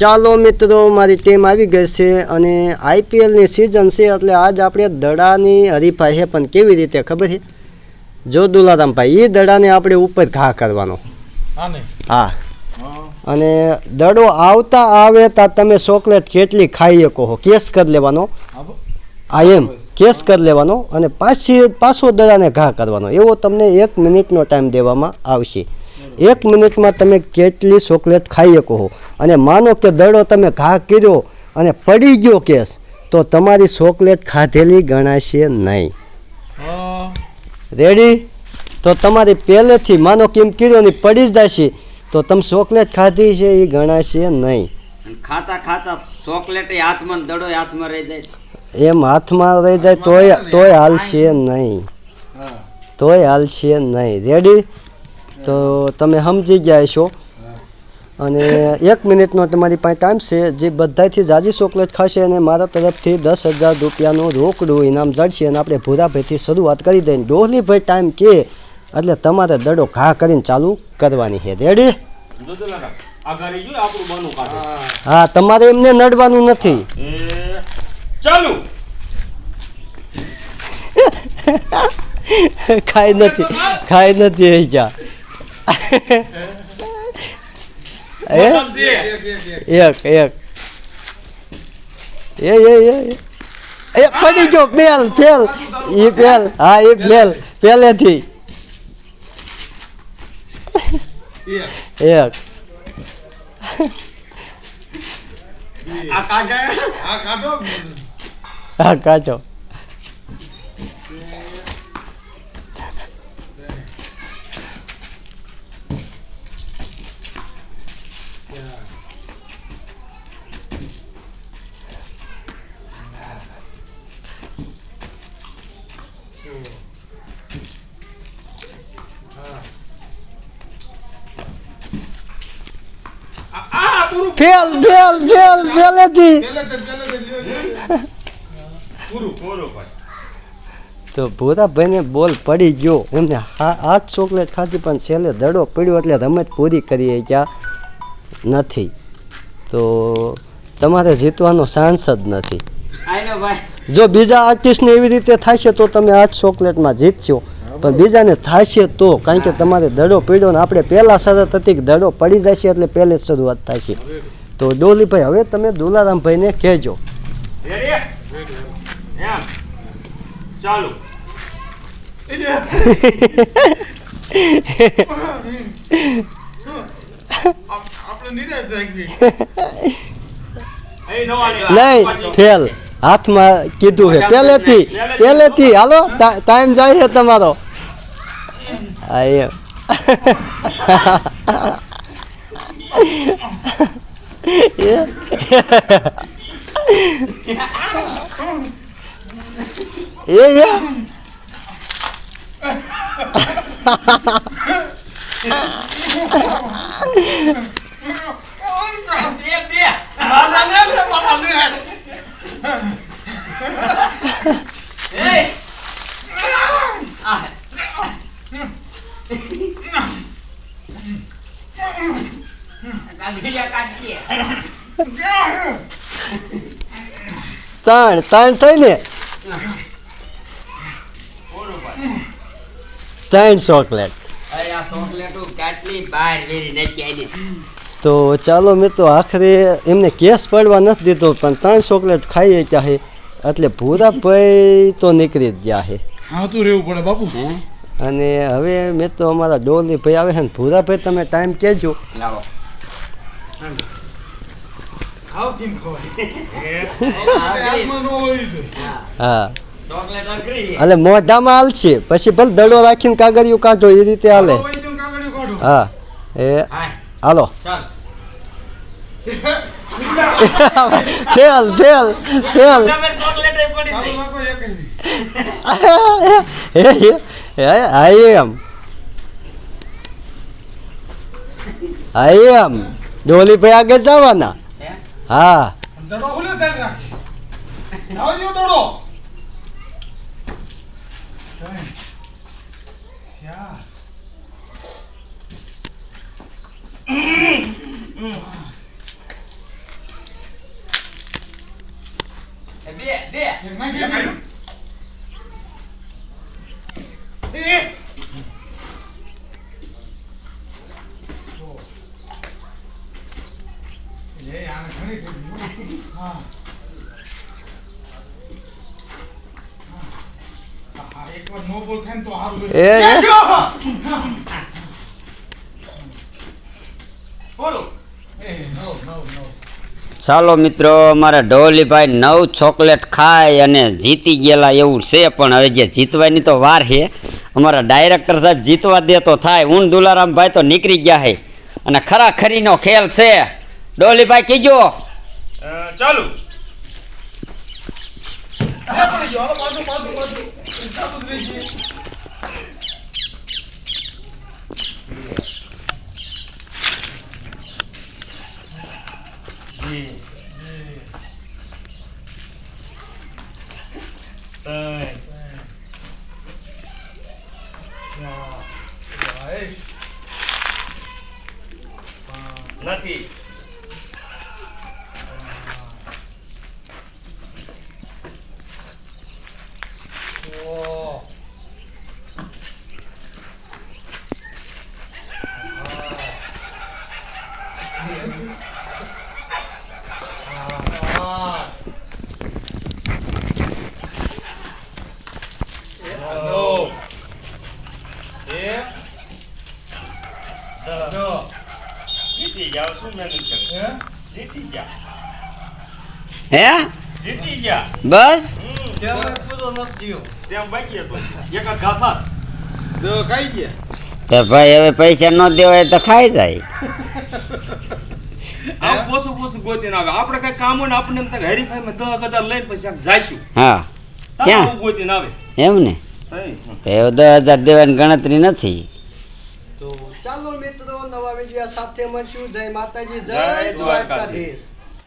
ચાલો મિત્રો મારી ટીમ આવી ગઈ છે અને આઈપીએલની સિઝન છે એટલે આજ આપણે દડાની હરીફાઈ છે પણ કેવી રીતે ખબર છે? જો દુલારામભાઈ એ દડાને આપણે ઉપર ઘા કરવાનો. હા અને દડો આવતા આવે તા તમે ચોકલેટ કેટલી ખાઈ શકો કેસ કરી લેવાનો. આ એમ. કેસ કરી લેવાનો અને પાછી પાછો દડાને ઘા કરવાનો. એવો તમને એક મિનિટનો ટાઈમ દેવામાં આવશે. એક મિનિટમાં તમે કેટલી ચોકલેટ ખાઈ શકો અને માનો કે દડો તમે ઘા કર્યો અને પડી ગયો કેસ તો તમારી ચોકલેટ ખાધેલી ગણાશે નહીં. રેડી તો તમારી પહેલેથી માનો કેમ કર્યો ને પડી જ જશે તો તમે ચોકલેટ ખાધી છે એ ગણાશે નહીં. અને ખાતા ખાતા ચોકલેટ હાથમાં દડો હાથમાં રહી જાય. એમ હાથમાં રહી જાય તોય તોય હાલશે નહીં. તોય હાલશે નહીં. રેડી તો તમે સમજી ગયા છો અને એક મિનિટનો તમારી પાસે ટાઈમ છે, જે બધાથી જાજી ચોકલેટ ખાશે અને મારા તરફથી દસ હજાર રૂપિયાનું રોકડું ઇનામ જડશે અને આપણે ભૂરાભાઈથી શરૂઆત કરી દઈએ ડોહલીભાઈ ટાઈમ કે, એટલે તમારે દડો ઘા કરીને ચાલુ કરવાની છે. રેડી હા, તમારે એમને નડવાનું નથી. ચાલુ ખાઈ નથી ખાઈ નથી જા. એક એક એ એ એ એ. એ પડી ગયો પેલ ફેલ. એ પેલ હા એ ફેલ. પહેલેથી એક. હા કાઢે? આ કાઢો. ફેલ ફેલ ફેલ ફેલેથી તે ભૂરાભાઈને બોલ પડી ગયો. એમને હા આ જ ચોકલેટ ખાધી પણ છેલ્લે દડો પડ્યો એટલે રમત પૂરી કરી ક્યાં નથી. તો તમારે જીતવાનો ચાન્સ જ નથી. જો બીજા આર્ટિસ્ટને એવી રીતે થશે તો તમે આ જ ચોકલેટમાં જીતશો. પણ બીજાને થશે તો કારણ કે તમારે દડો પીડ્યો ને આપણે પહેલાં શરત હતી કે દડો પડી જશે એટલે પહેલે જ શરૂઆત થશે. તો ડોલીભાઈ હવે તમે દુલારામભાઈને કહેજો. ચાલુ. નહીં ફેલ. હાથમાં કીધું છે. પહેલેથી પહેલેથી હાલો ટાઈમ જાય છે તમારો. હા એમ એ એ બે બે ના, ના, ના, ના, બાપા, નિરાશ. એ તાણ ત્રણ ત્રણ થઈ ને? ત્રણ ચોકલેટ. તો ચાલો ચોકલેટો કેટલી બહાર વેરી નથી આવી તો આખરે એમને કેસ પડવા નથી દીધો પણ ત્રણ ચોકલેટ ખાઈએ ચાહે એટલે ભૂરાભાઈ તો નીકળી જ ગયા છે હા તું રહેવું પડે બાપુ. અને હવે મેં તો અમારા ડોલી ભાઈ આવે છે ને ભૂરાભાઈ તમે ટાઈમ કહેજો. હા. એટલે મોઢામાં હાલશે પછી ભલે દડો રાખીને કાગળિયું કાઢો એ રીતે હાલે. હા. એ હાલો. ચાલ. Fail fail fail. ચોકલેટ પડી ગઈ. રાખો એક હે I am. I am. ડોલી ભાઈ આગળ જવાના. હા? દડો ખુલ્યો ધ્યાન રાખી આવો જો દડો. બે બે. ચાલો મિત્રો અમારા ઢોલીભાઈ નવ ચોકલેટ ખાય અને જીતી ગયેલા એવું છે પણ હવે જે જીતવાની તો વાર છે. અમારા ડાયરેક્ટર સાહેબ જીતવા દે તો થાય. ઊન દુલારામભાઈ તો નીકળી ગયા છે. અને ખરાખરીનો ખેલ છે. ડોલીભાઈ કીજો અ, ચાલુ આ પડી ગયો હાલો પાછું પાછું પાછું ચાલુ જ રહી છે. બે ત્રણ ભાઈ નથી ઓ હા એ દસ જો જીતી જાવ શું મહેનત કરે જીતી ગયા હે? જીતી ગયા બસ? હમ. તેમ બાકી હતું એક જ ગાથા જો ખાઈ ગયા તો ભાઈ હવે પૈસા ન દેવાય તો ખાઈ જાય. આમ પોસું પોસું ગોતીને આવે આપણે કઈ કામ હોય ને આપણે એમ થાય હરીફાઈમાં દસ હજાર લઈને પછી જાઈશું. હા. ક્યાં? ગોતી ના આવે. એમ ને તો દસ હજાર દેવાની ગણતરી નથી. તો ચાલો મિત્રો નવા વીડિયો સાથે મળશું. જય માતાજી જય. દ્વારકાધીશ.